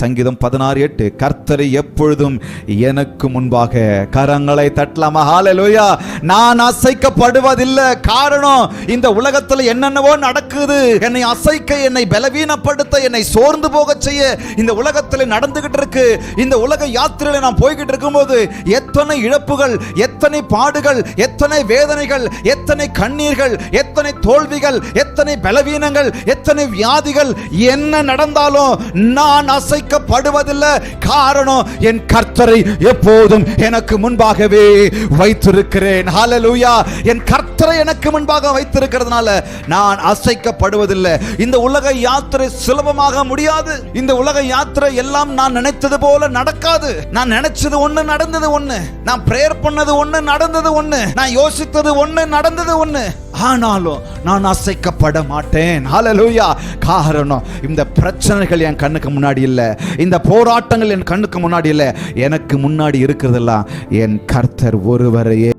சங்கீதம் பதினாறு எட்டு கர்த்தரை எப்பொழுதும் எனக்கு முன்பாக கரங்களை தட்டலாமா? ஹalleluya. நான் அசைக்கப்படுவதில்லை. காரணம் இந்த உலகத்துல என்னென்னவோ நடக்குது. என்னை அசைக்க என்னை பலவீனப்படுத்த என்னை சோர்ந்து போக செய்ய இந்த உலகத்துல நடந்துகிட்டு இருக்கு. இந்த உலக யாத்திரையில நான் போய்கிட்டு இருக்கும்போது எத்தனை இழப்புகள் எத்தனை பாடுகள் எத்தனை வேதனைகள் எத்தனை கண்ணீர்கள் எத்தனை தோல்விகள் எத்தனை பலவீனங்கள் எத்தனை வியாதிகள் என்ன நடந்தாலும் நான் அசைக்கப்படுவதில்லை காரணம் என் கர்த்தரை எப்போதும் எனக்கு முன்பாகவே வைத்திருக்கிறேன். ஹாலலூயா என் கர்த்தரை எனக்கு முன்பாக வைத்திருக்கிறதுனால நான் அசைக்கப்படுவதில்லை. இந்த உலக யாத்திரை சுலபமாக முடியாது. இந்த உலக யாத்திரை எல்லாம் நான் நினைத்தது போல நடக்காது. நான் நினைச்சது ஒண்ணு நடந்தது ஒண்ணு. நான் பிரேயர் பண்ணது ஒண்ணு நடந்தது ஒண்ணு. நான் யோசித்தது ஒண்ணு நடந்தது ஒண்ணு. ஆனாலும் நான் அசைக்கப்பட மாட்டேன் ஹலலூயா காரணம் இந்த பிரச்சனைகள் என் கண்ணுக்கு முன்னாடி இல்லை. இந்த போராட்டங்கள் என் கண்ணுக்கு முன்னாடி இல்லை. எனக்கு முன்னாடி இருக்கிறதெல்லாம் என் கர்த்தர் ஒருவரையே